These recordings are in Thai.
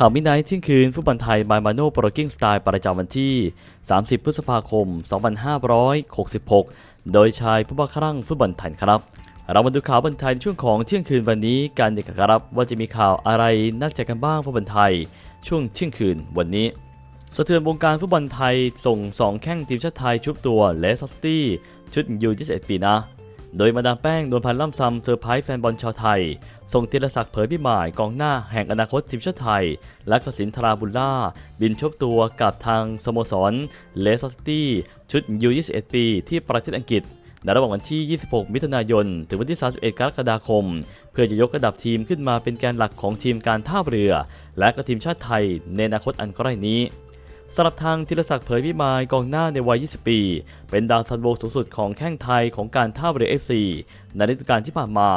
ข่าวมิดไนท์เที่ยงคืนฟุตบอลไทยบายมาโน่โปรกิ้งสไตล์ประจำวันที่ 30 พฤษภาคม 2566 โดยชายผู้บ้าคลั่งฟุตบอลไทยครับ เรามาดูข่าวบอลไทยในช่วงของเที่ยงคืนวันนี้กันดีกว่าครับว่าจะมีข่าวอะไรน่าสนใจกันบ้างฟุตบอลไทย ช่วงเที่ยงคืนวันนี้ สะเทือนวงการฟุตบอลไทยส่ง 2 แข้งทีมชาติไทยชุบตัวเลสซัสตี้ชุดยู21 ปีนะ โดยมาดามแป้งโดนพันล่ำซำเซอร์ไพรส์แฟนบอลชาวไทย ส่งธีรศักดิ์เผยพิมายกองหน้าแห่งอนาคตทีมชาติไทย และกสินทราบุลล่า บินชบตัวกับทางสโมสรเลสซัสตี้ชุดยู21 ปี ที่ประเทศอังกฤษในระหว่างวันที่ 26 มิถุนายน ถึงวันที่ 31 กรกฎาคม เพื่อจะยกระดับทีมขึ้นมาเป็นแกนหลักของทีมการท่าเรือ และก็ทีมชาติไทยในอนาคตอันใกล้นี้ สำหรับทางธีรศักดิ์เผยพิมายกองหน้าในวัย 20 ปี เป็นดาวซันโวสูงสุดของแข้งไทยของการท่าเรือ FC ในฤดูกาลที่ผ่านมา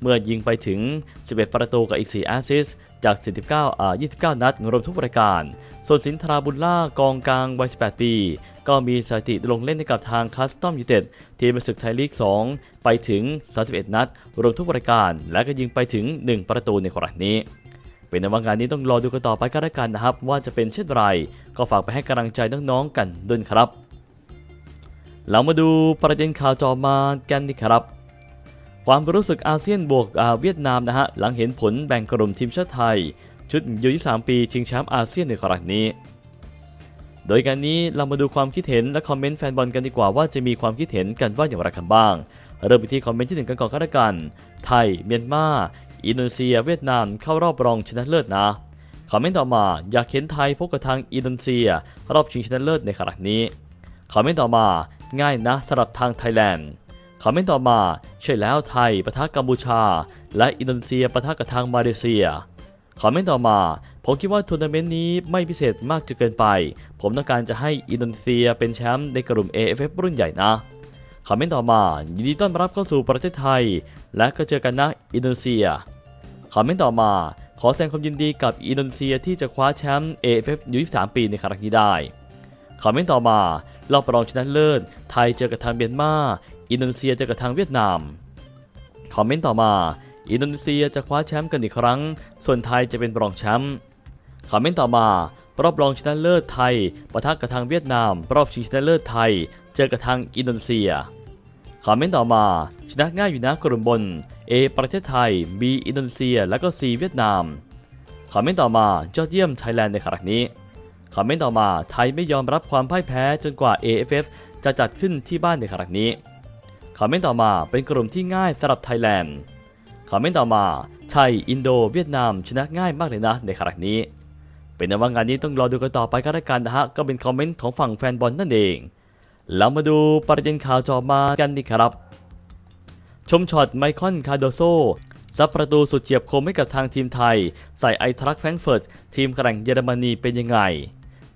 เมื่อยิงไปถึง 11 ประตูกับอีก 4 แอสซิสจาก 49 อ่า 29 นัดรวมทุกรายการ ส่วนสินทราบุญล่ากองกลางวัย 18 ปี ก็มีสถิติลงเล่นให้กับทางคัสตอมยูเต็ดทีมศึกไทยลีก 2 ไปถึง 31 นัด รวมทุกรายการ และก็ยิงไปถึง 1 ประตูในครั้งนี้ เป็นในว่างานนี้ต้องรอดูกันต่อไปกันแล้วกันนะครับ ว่าจะเป็นเช่นไร ก็ฝากไปให้กำลังใจน้องๆกันด้วยครับ เรามาดูประเด็นข่าวจอมากันดีครับ ความรู้สึกอาเซียนบวกอาเวียดนามนะฮะหลังเห็นผลแบ่งกลุ่มทีมชาติไทย ชุดยู23ปีชิงแชมป์อาเซียนในครั้งนี้ โดยการนี้เรามาดูความคิดเห็นและคอมเมนต์แฟนบอลกันดีกว่าว่าจะมีความคิดเห็นกันว่าอย่างไรกันบ้างเริ่มไปที่คอมเมนต์ที่หนึ่งกันก่อนก็แล้วกัน ไทย เมียนมา อินโดนีเซียเวียดนามเข้ารอบรองชนะเลิศนะคอมเมนต์ต่อมาอยากเห็นไทยพบกับทางอินโดนีเซีย รอบชิงชนะเลิศในครั้งนี้คอมเมนต์ต่อมา ง่ายนะสำหรับทางไทยแลนด์คอมเมนต์ต่อมาใช่แล้วไทยปะทะกัมพูชา และอินโดนีเซียปะทะกับทางมาเลเซียคอมเมนต์ต่อมา ผมคิดว่าทัวร์นาเมนต์นี้ไม่พิเศษมากจนเกินไป ผมต้องการจะให้อินโดนีเซียเป็นแชมป์ในกลุ่ม AFF รุ่นใหญ่นะ คอมเมนต์ต่อมายินดีต้อนรับเข้าสู่ประเทศไทย และก็เจอกันนะอินโดนีเซียคอมเมนต์ต่อมา ขอแสดงความยินดีกับอินโดนีเซียที่จะคว้าแชมป์ AFF ยู23ปีในครั้งนี้ได้คอมเมนต์ต่อมารอบรองชนะเลิศไทยเจอกับทางเมียนมาอินโดนีเซียเจอกับทางเวียดนามคอมเมนต์ต่อมา อินโดนีเซียจะคว้าแชมป์กันอีกครั้ง ส่วนไทยจะเป็นรองแชมป์คอมเมนต์ต่อมารอบรองชนะเลิศไทยปะทะกับทางเวียดนาม รอบชิงชนะเลิศไทย เจอกับทางอินโดนีเซีย คอมเมนต์ต่อมา ชนะง่ายอยู่นะกลุ่มบน A ประเทศไทย B อินโดนีเซีย และก็ C เวียดนามคอมเมนต์ต่อมายอดเยี่ยมไทยแลนด์ในครั้งนี้คอมเมนต์ต่อมาไทยไม่ยอมรับความพ่ายแพ้จนกว่า AFF จะจัดขึ้นที่บ้านในครั้งนี้คอมเมนต์ต่อมาเป็นกลุ่มที่ง่ายสำหรับไทยแลนด์คอมเมนต์ต่อมาไทยอินโดเวียดนามชนะง่ายมากเลยนะในครั้งนี้ เป็นนว่างานนี้ต้องรอดูกันต่อไปก็แล้วกันนะฮะก็เป็นคอมเมนต์ของฝั่งแฟนบอลนั่นเอง เรามาดูประเด็นข่าวจอมากันดีครับ ชมช็อตไมคอนคาโดโซซับประตูสุดเฉียบคมให้กับทางทีมไทย ใส่ไอทรัคแฟรงเฟิร์ตทีมแข่งเยอรมนีเป็นยังไง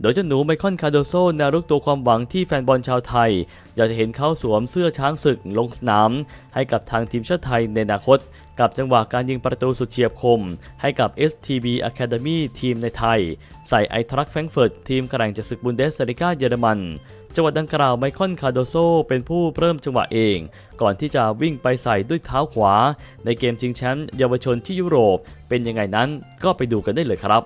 โดยเจ้าหนูไมคอนคาโดโซแนวรุกตัวความหวังที่แฟนบอลชาวไทย อยากจะเห็นเขาสวมเสื้อช้างศึกลงสนาม ให้กับทางทีมชาติไทยในอนาคต กับจังหวะการยิงประตูสุดเฉียบคม ให้กับ STB Academy ทีมในไทย ใส่ไอทรัคแฟรงเฟิร์ตทีมแข่งจากศึกบุนเดสลิก้าเยอรมัน จังหวะดังกล่าวไมคอนคาโดโซเป็นผู้เริ่มจังหวะเอง ก่อนที่จะวิ่งไปใส่ด้วยเท้าขวา ในเกมชิงแชมป์เยาวชนที่ยุโรป เป็นยังไงนั้นก็ไปดูกันได้เลยครับ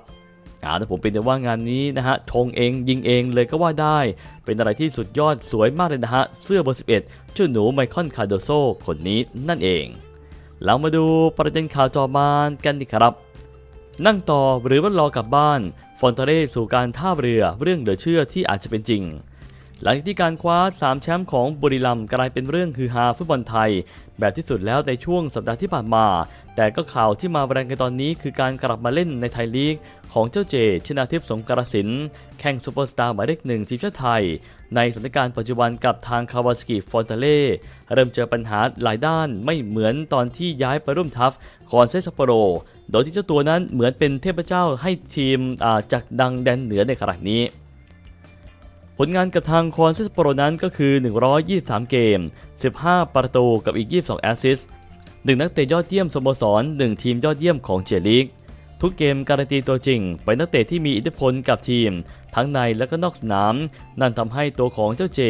อ่าแต่ผมเป็นแต่ว่างานนี้นะฮะชงเองยิงเองเลยก็ว่าได้ เป็นอะไรที่สุดยอดสวยมากเลยนะฮะ เสื้อเบอร์ 11เจ้าหนูไมคอนคาโดโซคนนี้นั่นเอง เรามาดูประเด็นข่าวจอมานกันดีครับ นั่งต่อหรือว่ารอกลับบ้านฟอนเตเร่สู่การท่าเรือเรื่องเหลือเชื่อที่อาจจะเป็นจริง หลังจากที่การคว้า 3 แชมป์ของบุรีรัมย์กลายเป็นเรื่องฮือฮาฟุตบอลไทย แบบที่สุดแล้วในช่วงสัปดาห์ที่ผ่านมา แต่ก็ข่าวที่มาแรงกันตอนนี้คือการกลับมาเล่นในไทยลีก ของเจ้าเจ ชนาทิพย์สงกรสินแข่งซูเปอร์สตาร์หมายเลขหนึ่งทีมชาติไทย ในสถานการณ์ปัจจุบันกับทางคาวาสกิฟอนเตเล่เริ่มเจอปัญหาหลายด้านไม่เหมือนตอนที่ย้ายไปร่วมทัพคอนเซซัปโปโรโดยที่เจ้าตัวนั้นเหมือนเป็นเทพเจ้าให้ทีมจากดังแดนเหนือในขณะนี้ ผลงานกับทางคอนเซสโปรนั้นก็คือ 123 เกม 15 ประตูกับอีก 22 แอสซิสต์หนึ่งนักเตะยอดเยี่ยมสโมสร 1 ทีมยอดเยี่ยมของเจลีก ทุกเกมการันตีตัวจริง เป็นนักเตะที่มีอิทธิพลกับทีม ทั้งในและก็นอกสนาม นั่นทำให้ตัวของเจ้าเจ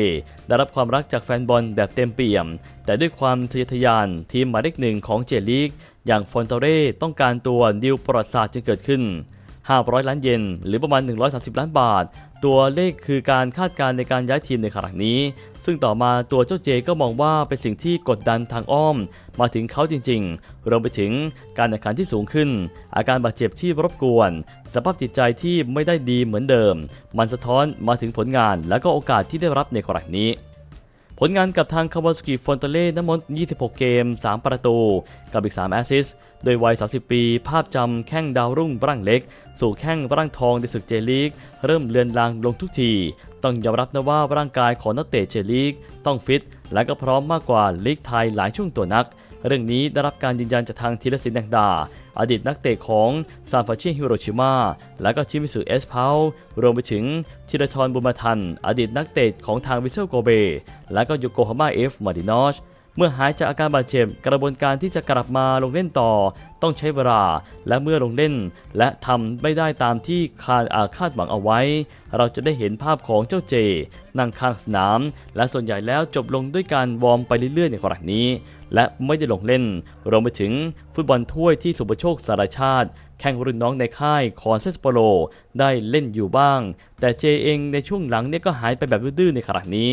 ได้รับความรักจากแฟนบอลแบบเต็มเปี่ยม แต่ด้วยความทะเยอทะยานทีมหมายเลขหนึ่งของเจลีก อย่างฟอนเตเร่ต้องการตัวดิวประวัติศาสตร์จึงเกิดขึ้น500 ล้านเยนหรือประมาณ 130 ล้านบาทตัวเลขคือการคาดการณ์ในการย้ายทีมในครั้งนี้ ซึ่งต่อมาตัวเจ้าเจก็มองว่าเป็นสิ่งที่กดดันทางอ้อม มาถึงเขาจริงๆรวมไปถึงการแข่งขันที่สูงขึ้น อาการบาดเจ็บที่รบกวน สภาพจิตใจที่ไม่ได้ดีเหมือนเดิม มันสะท้อนมาถึงผลงานและก็โอกาสที่ได้รับในครั้งนี้ ผลงานกับทางคาวาสกิฟอนเตเล่น้ำมนต์26 เกม 3 ประตู กับอีก 3 แอสซิสต์โดยวัย 30 ปี ภาพจำแข้งดาวรุ่งร่างเล็ก สู่แข้งร่างทองในศึกเจลีก เริ่มเลือนลางลงทุกที ต้องยอมรับนะว่าร่างกายของนักเตะเจลีก ต้องฟิต และก็พร้อมมากกว่าลีกไทยหลายช่วงตัวนัก เรื่องนี้ได้รับการยืนยันจากทางธีรศิลป์แดงดา อดีตนักเตะของซานฟรานชิฮิโรชิมา และก็ชิมิสุเอสเพาวรวมไปถึงชิรทรบุญมาทัน อดีตนักเตะของทางวิเซลโกเบ และก็โยโกฮาม่าเอฟมาดินอช เมื่อหายจากอาการบาดเจ็บกระบวนการที่จะกลับมาลงเล่นต่อ ต้องใช้เวลา และเมื่อลงเล่น และทำไม่ได้ตามที่คาดอาคาดหวังเอาไว้ เราจะได้เห็นภาพของเจ้าเจ นั่งข้างสนาม และส่วนใหญ่แล้วจบลงด้วยการวอร์มไปเรื่อยๆในกรณีนี้ และไม่ได้ลงเล่นรวมไปถึงฟุตบอลถ้วยที่สุปโชคสารชาติแข่งรุ่นน้องในค่ายคอนเซสโปโลได้เล่นอยู่บ้าง แต่เจเองในช่วงหลังเนี่ยก็หายไปแบบดื้อๆในขณะนี้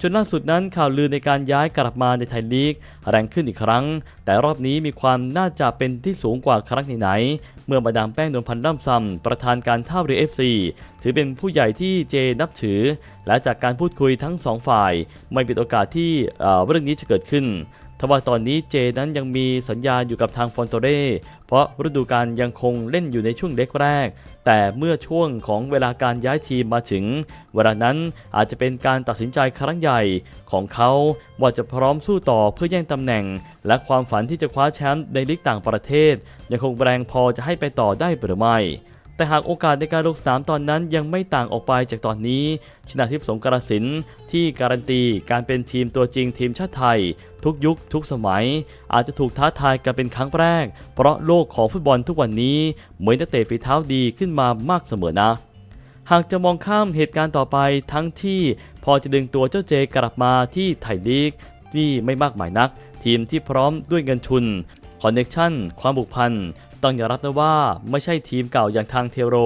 จนล่าสุดนั้นข่าวลือในการย้ายกลับมาในไทยลีก แรงขึ้นอีกครั้ง แต่รอบนี้มีความน่าจะเป็นที่สูงกว่าครั้งไหนๆเมื่อมาดามแป้งนวลพันธ์ล่ำซำประธานการท่าเรือเอฟซีถือเป็นผู้ใหญ่ที่เจนับถือ และจากการพูดคุยทั้งสองฝ่าย ไม่เป็นโอกาสที่เอ่อเรื่องนี้จะเกิดขึ้น ทว่าตอนนี้เจนั้นยังมีสัญญาอยู่กับทางฟอนโตเร่เพราะฤดูกาลยังคงเล่นอยู่ในช่วงเล็กแรก แต่เมื่อช่วงของเวลาการย้ายทีมมาถึง เวลานั้นอาจจะเป็นการตัดสินใจครั้งใหญ่ของเขาว่าจะพร้อมสู้ต่อเพื่อแย่งตำแหน่ง และความฝันที่จะคว้าแชมป์ในลีกต่างประเทศ ยังคงแรงพอจะให้ไปต่อได้หรือไม่ แต่หากโอกาสในการลงสนามตอนนั้นยังไม่ต่างออกไปจากตอนนี้ ชนะทิพย์สงกรสินที่การันตีการเป็นทีมตัวจริงทีมชาติไทย ทุกยุคทุกสมัย อาจจะถูกท้าทายกันเป็นครั้งแรก เพราะโลกของฟุตบอลทุกวันนี้เหมือนนักเตะฝีเท้าดีขึ้นมามากเสมอนะหากจะมองข้ามเหตุการณ์ต่อไปทั้งที่พอจะดึงตัวเจ้าเจกลับมาที่ไทยลีกที่ไม่มากมายนัก ทีมที่พร้อมด้วยเงินทุนคอนเน็ชันความผูกพันต้องยอมรับนะว่าไม่ใช่ทีมเก่าอย่างทางเทโร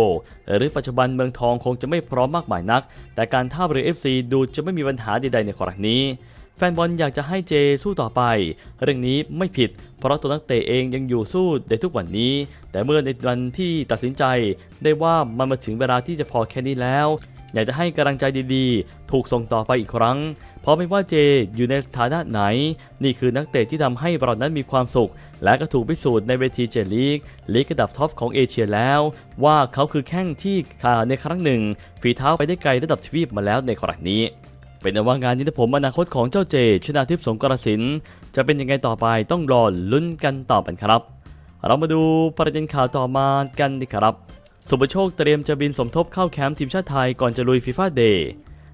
หรือปัจจุบันเมืองทองคงจะไม่พร้อมมากมายนัก แต่การท่าเรือ FC ดูจะไม่มีปัญหาใดๆในครั้งนี้ แฟนบอลอยากจะให้เจสู้ต่อไป เรื่องนี้ไม่ผิด เพราะตัวนักเตะเองยังอยู่สู้ในทุกวันนี้ แต่เมื่อในวันที่ตัดสินใจได้ว่ามันมาถึงเวลาที่จะพอแค่นี้แล้ว อยากจะให้กำลังใจดีๆ ถูกส่งต่อไปอีกครั้ง เพราะไม่ว่าเจอยู่ในสถานะไหน นี่คือนักเตะที่ทำให้เรานั้นมีความสุข และก็ถูกพิสูจน์ในเวทีเจลีกลีกระดับท็อปของเอเชียแล้ว ว่าเขาคือแข้งที่ขาในครั้งหนึ่ง ฝีเท้าไปได้ไกลระดับทวีปมาแล้วในครั้งนี้เป็นว่างานนี้ผมอนาคตของเจ้าเจ ชนาทิพย์สงกรสินจะเป็นยังไงต่อไปต้องรอลุ้นกันต่อไปครับ เรามาดูประเด็นข่าวต่อมากันดีครับ สุปโชคเตรียมจะบินสมทบเข้าแคมป์ทีมชาติไทยก่อนจะลุยฟีฟ่าเดย์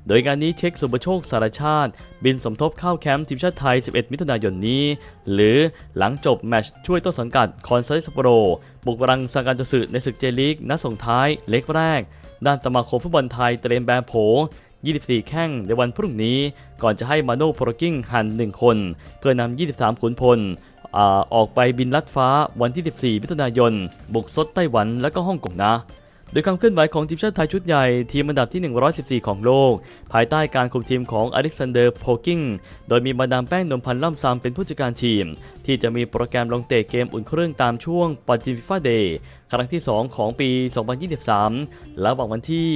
โดยงานนี้เช็คสุปโชคสารชาติ บินสมทบเข้าแคมป์ทีมชาติไทย 11 มิถุนายนนี้ หรือหลังจบแมตช์ช่วยต้นสังกัดคอนไซสโปโรบุกรังสังกัดจสึในศึกเจลีกนัดส่งท้ายเล็กแรก ด้านสมาคมฟุตบอลไทยเตรียมแบนโผ24 แข้งในวันพรุ่งนี้ ก่อนจะให้มาโนโปรกิ้งหัน 1 คน เพื่อนำ 23 ขุนพล อออกไปบินลัดฟ้าวันที่ 14 มิถุนายน บุกซดไต้หวันและก็ฮ่องกงนะ โดยความเคลื่อนไหวของทีมชาติไทยชุดใหญ่ ทีมอันดับที่ 114 ของโลก ภายใต้การคุมทีมของอเล็กซานเดอร์โพกิงโดยมีมาดามแป้งนมพันธ์ล่ำซามเป็นผู้จัดการทีม ที่จะมีโปรแกรมลงเตะเกมอุ่นเครื่องตามช่วงปฏิฟิฟาเดย์ครั้งที่ 2 ของปี 2023 และวันที่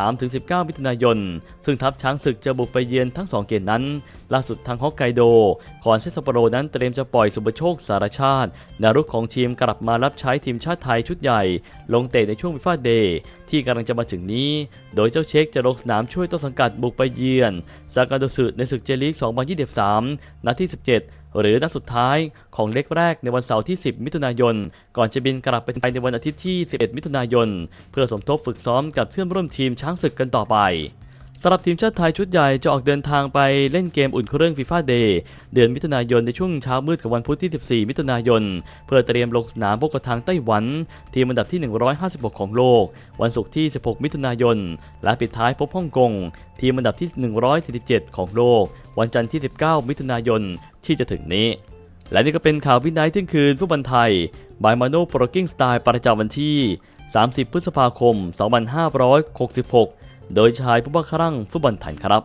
13-19 มิถุนายน ซึ่งทัพช้างศึกจะบุกไปเยือนทั้ง 2 เกมนั้น ล่าสุดทางฮอกไกโดคอนเซสโปโรนั้นเตรียมจะปล่อยสุปโชคสารชาตินวรุกของทีมกลับมารับใช้ทีมชาติไทยชุดใหญ่ ลงเตะในช่วงฟิฟาเดย์ที่กำลังจะมาถึงนี้ โดยเจ้าเช็คจะลงสนามช่วยต้นสังกัดบุกไปเยือนซากาโดสึในศึกเจลีก 2023 นัดที่ 17 หรือนัดสุดท้ายของเล็กแรกในวันเสาร์ที่ 10 มิถุนายน ก่อนจะบินกลับไปไทยในวันอาทิตย์ที่ 11 มิถุนายน เพื่อสมทบฝึกซ้อมกับเพื่อนร่วมทีมช้างศึกกันต่อไป สำหรับทีมชาติไทยชุดใหญ่จะออกเดินทางไปเล่นเกมอุ่นเครื่องฟีฟ่าเดย์เดือนมิถุนายนในช่วงเช้ามืดของวันพุธที่ 14 มิถุนายน เพื่อเตรียมลงสนามพบกับทางไต้หวัน ทีมอันดับที่ 156 ของโลก วันศุกร์ที่ 16 มิถุนายน และปิดท้ายพบฮ่องกง ทีมอันดับที่ 147 ของโลก วันจันทร์ที่ 19 มิถุนายนที่จะถึงนี้ และนี่ก็เป็นข่าววินัยเที่ยงคืนฟุตบอลไทยบายมาโนโปรกิ้งสไตล์ประจำวันที่ 30 พฤษภาคม 2566 โดยชายผู้บ้าคลั่งฟุตบอลไทยครับ